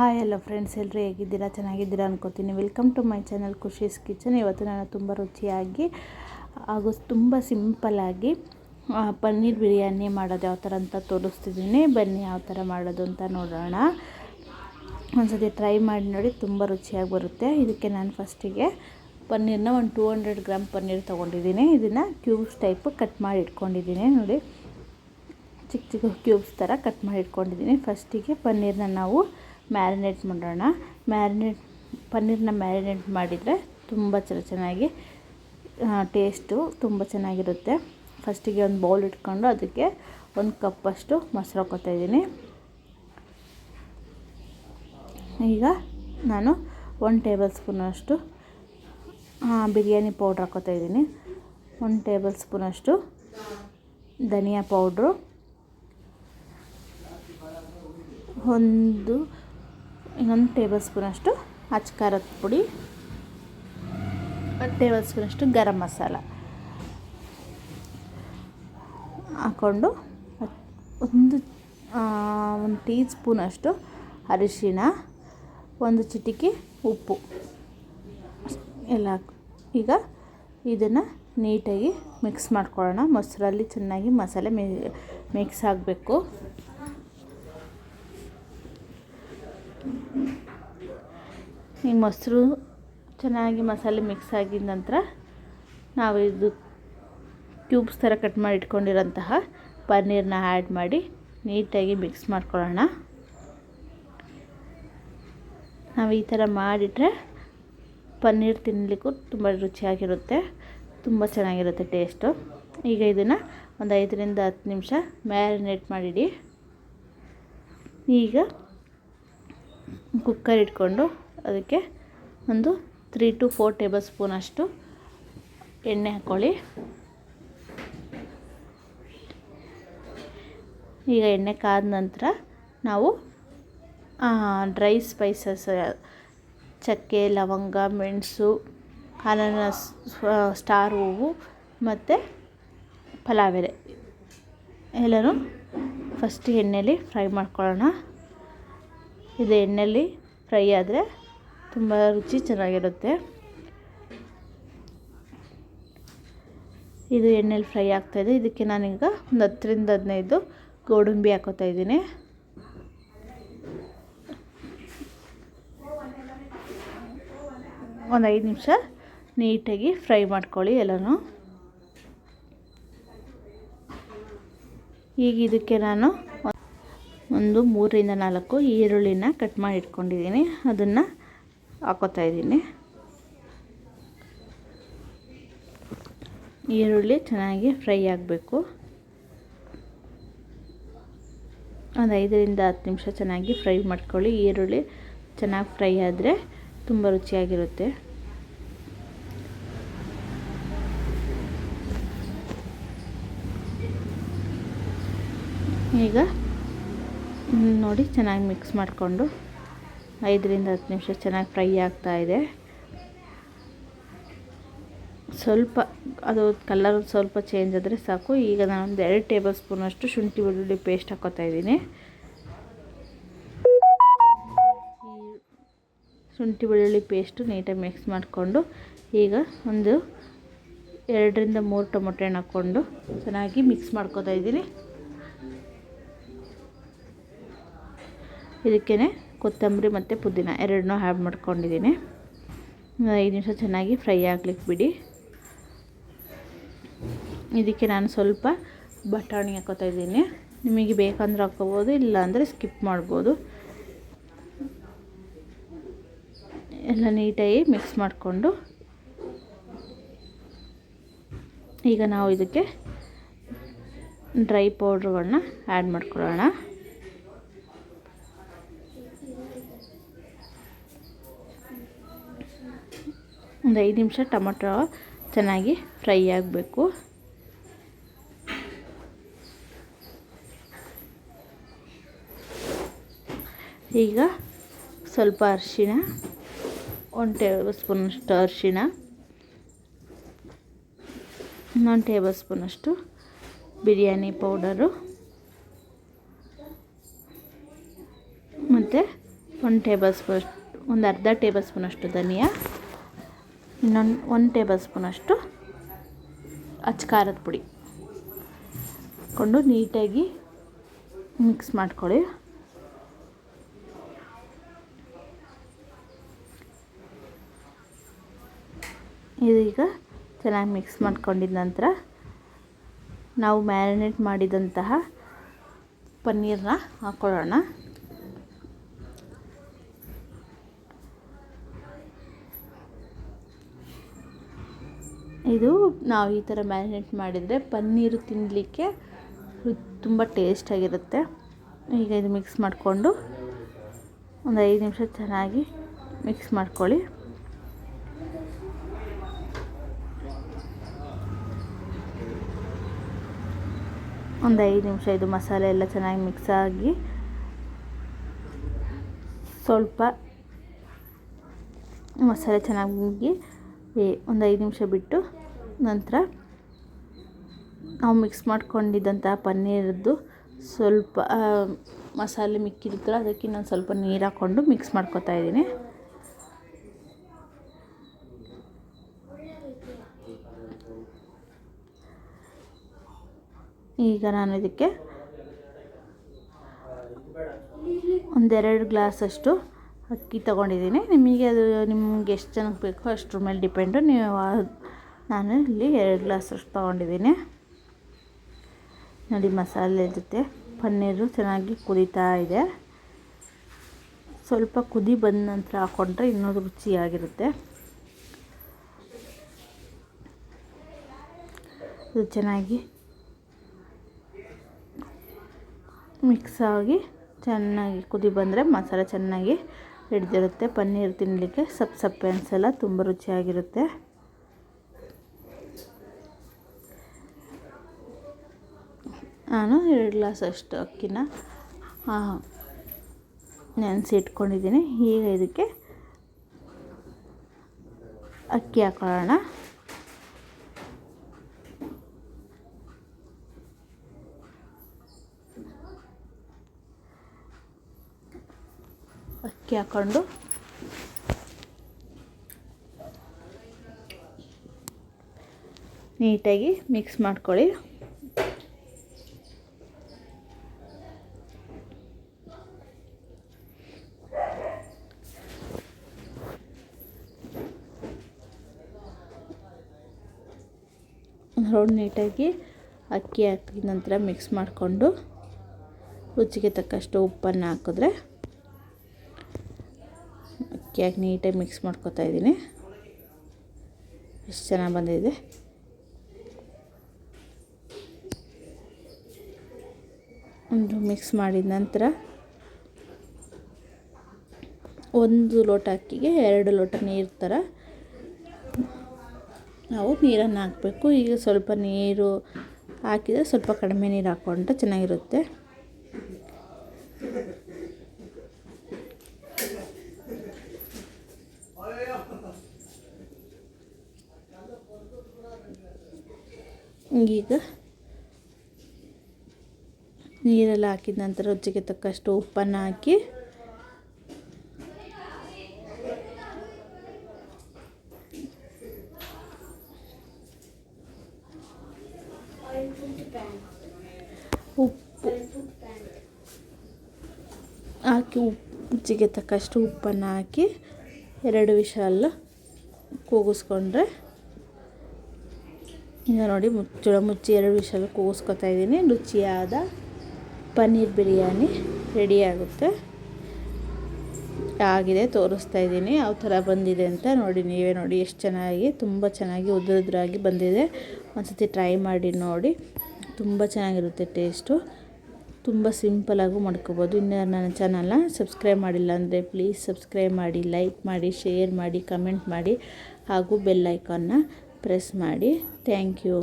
Hi ಎಲ್ಲ friends ಎಲ್ಲರೂ ಹೇಗಿದ್ದೀರಾ? ಚೆನ್ನಾಗಿದ್ದೀರಾ ಅನ್ಕೋತೀನಿ. Welcome to my channel Khushi's kitchen ಇವತ್ತು ನಾನು ತುಂಬ ರುಚಿಯಾಗಿ ಹಾಗೂ ತುಂಬ ಸಿಂಪಲ್ಲಾಗಿ ಪನ್ನೀರ್ ಬಿರಿಯಾನಿ ಮಾಡೋದು ಯಾವ ಥರ ಅಂತ ತೋರಿಸ್ತಿದ್ದೀನಿ. ಬನ್ನಿ ಯಾವ ಥರ ಮಾಡೋದು ಅಂತ ನೋಡೋಣ. ಒಂದ್ಸತಿ ಟ್ರೈ ಮಾಡಿ ನೋಡಿ ತುಂಬ ರುಚಿಯಾಗಿ ಬರುತ್ತೆ. ಇದಕ್ಕೆ ನಾನು ಫಸ್ಟಿಗೆ ಪನ್ನೀರನ್ನ ಒಂದು ಟೂ ಹಂಡ್ರೆಡ್ ಗ್ರಾಮ್ ಪನ್ನೀರ್ ತೊಗೊಂಡಿದ್ದೀನಿ. ಇದನ್ನು ಕ್ಯೂಬ್ಸ್ ಟೈಪ್ ಕಟ್ ಮಾಡಿ ಇಟ್ಕೊಂಡಿದ್ದೀನಿ. ನೋಡಿ, ಚಿಕ್ಕ ಚಿಕ್ಕ ಕ್ಯೂಬ್ಸ್ ಥರ ಕಟ್ ಮಾಡಿ ಇಟ್ಕೊಂಡಿದ್ದೀನಿ. ಫಸ್ಟಿಗೆ ಪನ್ನೀರನ್ನ ನಾವು ಮ್ಯಾರಿನೇಟ್ ಮಾಡೋಣ. ಮ್ಯಾರಿನೇಟ್, ಪನ್ನೀರ್ನ ಮ್ಯಾರಿನೇಟ್ ಮಾಡಿದರೆ ತುಂಬ ಚೆನ್ನ ಚೆನ್ನಾಗಿ ಟೇಸ್ಟು ತುಂಬ ಚೆನ್ನಾಗಿರುತ್ತೆ. ಫಸ್ಟಿಗೆ ಒಂದು ಬೌಲ್ ಇಟ್ಕೊಂಡು ಅದಕ್ಕೆ ಒಂದು ಕಪ್ಪಷ್ಟು ಮೊಸರು ಹಾಕ್ಕೊತಾ ಇದ್ದೀನಿ. ಈಗ ನಾನು ಒನ್ ಟೇಬಲ್ ಸ್ಪೂನಷ್ಟು ಬಿರಿಯಾನಿ ಪೌಡ್ರ್ ಹಾಕ್ಕೊತಾ ಇದ್ದೀನಿ. ಒನ್ ಟೇಬಲ್ ಸ್ಪೂನಷ್ಟು ಧನಿಯಾ ಪೌಡ್ರು ಒಂದು ಇನ್ನೊಂದು ಟೇಬಲ್ ಸ್ಪೂನಷ್ಟು ಅಚ್ಚ ಖಾರದ ಪುಡಿ, ಒಂದು ಟೇಬಲ್ ಸ್ಪೂನಷ್ಟು ಗರಂ ಮಸಾಲ ಹಾಕ್ಕೊಂಡು ಒಂದು ಒಂದು ಟೀ ಸ್ಪೂನಷ್ಟು ಅರಿಶಿಣ, ಒಂದು ಚಿಟಿಕೆ ಉಪ್ಪು. ಎಲ್ಲ ಈಗ ಇದನ್ನು ನೀಟಾಗಿ ಮಿಕ್ಸ್ ಮಾಡ್ಕೊಳ್ಳೋಣ. ಮೊಸರಲ್ಲಿ ಚೆನ್ನಾಗಿ ಮಸಾಲೆ ಮಿಕ್ಸ್ ಆಗಬೇಕು. ಈ ಮೊಸರು ಚೆನ್ನಾಗಿ ಮಸಾಲೆ ಮಿಕ್ಸ್ ಆಗಿದ ನಂತರ ನಾವು ಇದು ಕ್ಯೂಬ್ಸ್ ಥರ ಕಟ್ ಮಾಡಿ ಇಟ್ಕೊಂಡಿರೋಂತಹ ಪನ್ನೀರನ್ನ ಆ್ಯಡ್ ಮಾಡಿ ನೀಟಾಗಿ ಮಿಕ್ಸ್ ಮಾಡ್ಕೊಳ್ಳೋಣ. ನಾವು ಈ ಥರ ಮಾಡಿಟ್ರೆ ಪನ್ನೀರ್ ತಿನ್ನಲಿಕ್ಕೂ ತುಂಬ ರುಚಿಯಾಗಿರುತ್ತೆ, ತುಂಬ ಚೆನ್ನಾಗಿರುತ್ತೆ ಟೇಸ್ಟು ಈಗ ಇದನ್ನು ಒಂದು ಐದರಿಂದ ಹತ್ತು ನಿಮಿಷ ಮ್ಯಾರಿನೇಟ್ ಮಾಡಿಡಿ. ಈಗ ಕುಕ್ಕರ್ ಇಟ್ಕೊಂಡು ಅದಕ್ಕೆ ಒಂದು ತ್ರೀ ಟು ಫೋರ್ ಟೇಬಲ್ ಸ್ಪೂನಷ್ಟು ಎಣ್ಣೆ ಹಾಕ್ಕೊಳ್ಳಿ. ಈಗ ಎಣ್ಣೆ ಕಾದ ನಂತರ ನಾವು ಡ್ರೈ ಸ್ಪೈಸಸ್ ಚಕ್ಕೆ, ಲವಂಗ, ಮೆಣಸು, ಅನಾನಸ್ ಸ್ಟಾರ್ ಹೂವು ಮತ್ತು ಪಲಾವ್ ಎಲೆ. ಎಲ್ಲನೂ ಫಸ್ಟ್ ಎಣ್ಣೆಯಲ್ಲಿ ಫ್ರೈ ಮಾಡ್ಕೊಳ್ಳೋಣ. ಇದು ಎಣ್ಣೆಯಲ್ಲಿ ಫ್ರೈ ಆದರೆ ತುಂಬ ರುಚಿ ಚೆನ್ನಾಗಿರುತ್ತೆ. ಇದು ಎಣ್ಣೆಲಿ ಫ್ರೈ ಆಗ್ತಾಯಿದೆ ಇದಕ್ಕೆ ನಾನೀಗ ಒಂದು ಹತ್ತರಿಂದ ಹದಿನೈದು ಗೋಡಂಬಿ ಹಾಕೋತಾ ಇದ್ದೀನಿ. ಒಂದು ಐದು ನಿಮಿಷ ನೀಟಾಗಿ ಫ್ರೈ ಮಾಡ್ಕೊಳ್ಳಿ ಎಲ್ಲನೂ. ಈಗ ಇದಕ್ಕೆ ನಾನು ಒಂದು ಮೂರರಿಂದ ನಾಲ್ಕು ಈರುಳ್ಳಿನ ಕಟ್ ಮಾಡಿ ಇಟ್ಕೊಂಡಿದ್ದೀನಿ ಅದನ್ನು ಹಾಕೋತಾ ಇದ್ದೀನಿ. ಈರುಳ್ಳಿ ಚೆನ್ನಾಗಿ ಫ್ರೈ ಆಗಬೇಕು. ಒಂದು ಐದರಿಂದ ಹತ್ತು ನಿಮಿಷ ಚೆನ್ನಾಗಿ ಫ್ರೈ ಮಾಡ್ಕೊಳ್ಳಿ. ಈರುಳ್ಳಿ ಚೆನ್ನಾಗಿ ಫ್ರೈ ಆದರೆ ತುಂಬ ರುಚಿಯಾಗಿರುತ್ತೆ. ಈಗ ನೋಡಿ, ಚೆನ್ನಾಗಿ ಮಿಕ್ಸ್ ಮಾಡಿಕೊಂಡು ಐದರಿಂದ ಹತ್ತು ನಿಮಿಷ ಚೆನ್ನಾಗಿ ಫ್ರೈ ಆಗ್ತಾ ಇದೆ. ಸ್ವಲ್ಪ, ಅದು ಕಲರ್ ಸ್ವಲ್ಪ ಚೇಂಜ್ ಆದರೆ ಸಾಕು. ಈಗ ನಾನು ಒಂದು ಎರಡು ಟೇಬಲ್ ಸ್ಪೂನಷ್ಟು ಶುಂಠಿ ಬೆಳ್ಳುಳ್ಳಿ ಪೇಸ್ಟ್ ಹಾಕೋತಾ ಇದ್ದೀನಿ. ಶುಂಠಿ ಬೆಳ್ಳುಳ್ಳಿ ಪೇಸ್ಟು ನೀಟಾಗಿ ಮಿಕ್ಸ್ ಮಾಡಿಕೊಂಡು ಈಗ ಒಂದು ಎರಡರಿಂದ ಮೂರು ಟೊಮೊಟೊ ಹಣ್ಣು ಹಾಕ್ಕೊಂಡು ಚೆನ್ನಾಗಿ ಮಿಕ್ಸ್ ಮಾಡ್ಕೊತಾ ಇದ್ದೀನಿ. ಇದಕ್ಕೇ ಕೊತ್ತಂಬರಿ ಮತ್ತು ಪುದೀನ ಎರಡನ್ನೂ ಆ್ಯಡ್ ಮಾಡ್ಕೊಂಡಿದ್ದೀನಿ. ಐದು ನಿಮಿಷ ಚೆನ್ನಾಗಿ ಫ್ರೈ ಆಗ್ಲಿಕ್ಕೆ ಬಿಡಿ. ಇದಕ್ಕೆ ನಾನು ಸ್ವಲ್ಪ ಬಟಾಣಿ ಹಾಕೋತಾ ಇದ್ದೀನಿ. ನಿಮಗೆ ಬೇಕಂದ್ರೆ ಹಾಕೋಬೋದು, ಇಲ್ಲಾಂದರೆ ಸ್ಕಿಪ್ ಮಾಡ್ಬೋದು. ಎಲ್ಲ ನೀಟಾಗಿ ಮಿಕ್ಸ್ ಮಾಡಿಕೊಂಡು ಈಗ ನಾವು ಇದಕ್ಕೆ ಡ್ರೈ ಪೌಡ್ರುಗಳನ್ನ ಆ್ಯಡ್ ಮಾಡ್ಕೊಳ್ಳೋಣ. ಒಂದು ಐದು ನಿಮಿಷ ಟೊಮೊಟೊ ಚೆನ್ನಾಗಿ ಫ್ರೈ ಆಗಬೇಕು. ಈಗ ಸ್ವಲ್ಪ ಅರಿಶಿಣ, ಒಂದು ಟೇಬಲ್ ಸ್ಪೂನಷ್ಟು ಅರಿಶಿಣ, ಇನ್ನೊಂದು ಟೇಬಲ್ ಸ್ಪೂನಷ್ಟು ಬಿರಿಯಾನಿ ಪೌಡರು, ಮತ್ತು ಒಂದು ಟೇಬಲ್ ಸ್ಪೂನ್, ಒಂದು ಅರ್ಧ ಟೇಬಲ್ ಸ್ಪೂನಷ್ಟು ಧನಿಯಾ ಇನ್ನೊಂದು ಒಂದು ಟೇಬಲ್ ಸ್ಪೂನಷ್ಟು ಅಚ್ಚ ಖಾರದ ಪುಡಿ ಕೊಂಡು ನೀಟಾಗಿ ಮಿಕ್ಸ್ ಮಾಡ್ಕೊಳ್ಳಿ. ಇದೀಗ ಚೆನ್ನಾಗಿ ಮಿಕ್ಸ್ ಮಾಡ್ಕೊಂಡಿದ ನಂತರ ನಾವು ಮ್ಯಾರಿನೇಟ್ ಮಾಡಿದಂತಹ ಪನ್ನೀರನ್ನ ಹಾಕ್ಕೊಳ್ಳೋಣ. ಇದು ನಾವು ಈ ಥರ ಮ್ಯಾರಿನೇಟ್ ಮಾಡಿದರೆ ಪನ್ನೀರು ತಿನ್ನಲಿಕ್ಕೆ ತುಂಬ ಟೇಸ್ಟಾಗಿರುತ್ತೆ. ಈಗ ಇದು ಮಿಕ್ಸ್ ಮಾಡಿಕೊಂಡು ಒಂದು ಐದು ನಿಮಿಷ ಚೆನ್ನಾಗಿ ಮಿಕ್ಸ್ ಮಾಡ್ಕೊಳ್ಳಿ. ಒಂದು ಐದು ನಿಮಿಷ ಇದು ಮಸಾಲೆ ಎಲ್ಲ ಚೆನ್ನಾಗಿ ಮಿಕ್ಸ್ ಆಗಿ ಸ್ವಲ್ಪ ಮಸಾಲೆ ಚೆನ್ನಾಗಿ ಒಂದು ಐದು ನಿಮಿಷ ಬಿಟ್ಟು ನಂತರ ನಾವು ಮಿಕ್ಸ್ ಮಾಡ್ಕೊಂಡಿದ್ದಂಥ ಪನ್ನೀರದ್ದು ಸ್ವಲ್ಪ ಮಸಾಲೆ ಮಿಕ್ಕಿರುತ್ತಲ್ಲ, ಅದಕ್ಕೆ ನಾನು ಸ್ವಲ್ಪ ನೀರು ಹಾಕ್ಕೊಂಡು ಮಿಕ್ಸ್ ಮಾಡ್ಕೊತಾ ಇದ್ದೀನಿ. ಈಗ ನಾನು ಇದಕ್ಕೆ ಒಂದೆರಡು ಗ್ಲಾಸಷ್ಟು ಅಕ್ಕಿ ತಗೊಂಡಿದ್ದೀನಿ. ನಿಮಗೆ ಅದು ನಿಮ್ಗೆ ಎಷ್ಟು ಜನಕ್ಕೆ ಬೇಕೋ ಅಷ್ಟ್ರ ಮೇಲೆ ಡಿಪೆಂಡು ನೀವು ನಾನು ಇಲ್ಲಿ ಎರಡು ಗ್ಲಾಸಷ್ಟು ತೊಗೊಂಡಿದ್ದೀನಿ. ನೋಡಿ ಮಸಾಲೆ ಜೊತೆ ಪನ್ನೀರು ಚೆನ್ನಾಗಿ ಕುದೀತಾ ಇದೆ. ಸ್ವಲ್ಪ ಕುದಿ ಬಂದ ನಂತರ ಹಾಕ್ಕೊಂಡ್ರೆ ಇನ್ನೂ ರುಚಿಯಾಗಿರುತ್ತೆ. ಇದು ಚೆನ್ನಾಗಿ ಮಿಕ್ಸ್ ಆಗಿ ಚೆನ್ನಾಗಿ ಕುದಿ ಬಂದರೆ ಮಸಾಲೆ ಚೆನ್ನಾಗಿ ಹಿಡ್ದಿರುತ್ತೆ. ಪನ್ನೀರ್ ತಿನ್ನಲಿಕ್ಕೆ ಸಪ್ ಸಪ್ಪೆ ಅನಿಸಲ್ಲ, ತುಂಬ ರುಚಿಯಾಗಿರುತ್ತೆ. ನಾನು ಎರಡು ಗ್ಲಾಸ್ ಅಷ್ಟು ಅಕ್ಕಿನ ನೆನೆಸಿ ಇಟ್ಕೊಂಡಿದ್ದೀನಿ ಈಗ ಇದಕ್ಕೆ ಅಕ್ಕಿ ಹಾಕೊಳ್ಳೋಣ. ಅಕ್ಕಿ ಹಾಕ್ಕೊಂಡು ನೀಟಾಗಿ ಮಿಕ್ಸ್ ಮಾಡ್ಕೊಳ್ಳಿ. ನೋಡಿ ನೀಟಾಗಿ ಅಕ್ಕಿ ಹಾಕಿದ ನಂತರ ಮಿಕ್ಸ್ ಮಾಡಿಕೊಂಡು ರುಚಿಗೆ ತಕ್ಕಷ್ಟು ಉಪ್ಪನ್ನು ಹಾಕಿದ್ರೆ ಅಕ್ಕಿ ಹಾಕಿ ನೀಟಾಗಿ ಮಿಕ್ಸ್ ಮಾಡ್ಕೊತಾ ಇದ್ದೀನಿ. ಎಷ್ಟು ಚೆನ್ನಾಗಿ ಬಂದಿದೆ. ಒಂದು ಮಿಕ್ಸ್ ಮಾಡಿದ ನಂತರ ಒಂದು ಲೋಟ ಅಕ್ಕಿಗೆ ಎರಡು ಲೋಟ ನೀರು ಥರ ನಾವು ನೀರನ್ನು ಹಾಕಬೇಕು. ಈಗ ಸ್ವಲ್ಪ ನೀರು ಹಾಕಿದರೆ ಸ್ವಲ್ಪ ಕಡಿಮೆ ನೀರು ಹಾಕ್ಕೊಂಡ್ರೆ ಚೆನ್ನಾಗಿರುತ್ತೆ. ಈಗ ನೀರೆಲ್ಲ ಹಾಕಿದ ನಂತರ ರುಚಿಗೆ ತಕ್ಕಷ್ಟು ಉಪ್ಪನ್ನು ಹಾಕಿ ಉಪ್ಪು. ಹಾಕಿ ಉಪ್ಪು ರುಚಿಗೆ ತಕ್ಕಷ್ಟು ಉಪ್ಪನ್ನು ಹಾಕಿ ಎರಡು ವಿಷಲ್ ಕೂಗಿಸ್ಕೊಂಡ್ರೆ. ಈಗ ನೋಡಿ ಮುಚ್ಚಳ ಮುಚ್ಚಿ ಎರಡು ವಿಷಲ್ ಕೂಗಿಸ್ಕೊತಾ ಇದ್ದೀನಿ. ರುಚಿಯಾದ ಪನ್ನೀರ್ ಬಿರಿಯಾನಿ ರೆಡಿಯಾಗುತ್ತೆ ಆಗಿದೆ, ತೋರಿಸ್ತಾ ಇದ್ದೀನಿ. ಯಾವ ಥರ ಬಂದಿದೆ ಅಂತ ನೋಡಿ, ನೀವೇ ನೋಡಿ. ಎಷ್ಟು ಚೆನ್ನಾಗಿ, ತುಂಬ ಚೆನ್ನಾಗಿ ಉದುರುದ್ರಾಗಿ ಬಂದಿದೆ. ಒಂದು ಸತಿ ಟ್ರೈ ಮಾಡಿ ನೋಡಿ. ತುಂಬ ಚೆನ್ನಾಗಿರುತ್ತೆ ಟೇಸ್ಟು. ತುಂಬ ಸಿಂಪಲಾಗೂ ಮಾಡ್ಕೋಬೋದು. ಇನ್ನು ನನ್ನ ಚಾನಲ್ನ ಸಬ್ಸ್ಕ್ರೈಬ್ ಮಾಡಿಲ್ಲ ಅಂದರೆ ಪ್ಲೀಸ್ ಸಬ್ಸ್ಕ್ರೈಬ್ ಮಾಡಿ, ಲೈಕ್ ಮಾಡಿ, ಶೇರ್ ಮಾಡಿ, ಕಮೆಂಟ್ ಮಾಡಿ ಹಾಗೂ ಬೆಲ್ ಐಕಾನ್ನ ಪ್ರೆಸ್ ಮಾಡಿ. Thank you.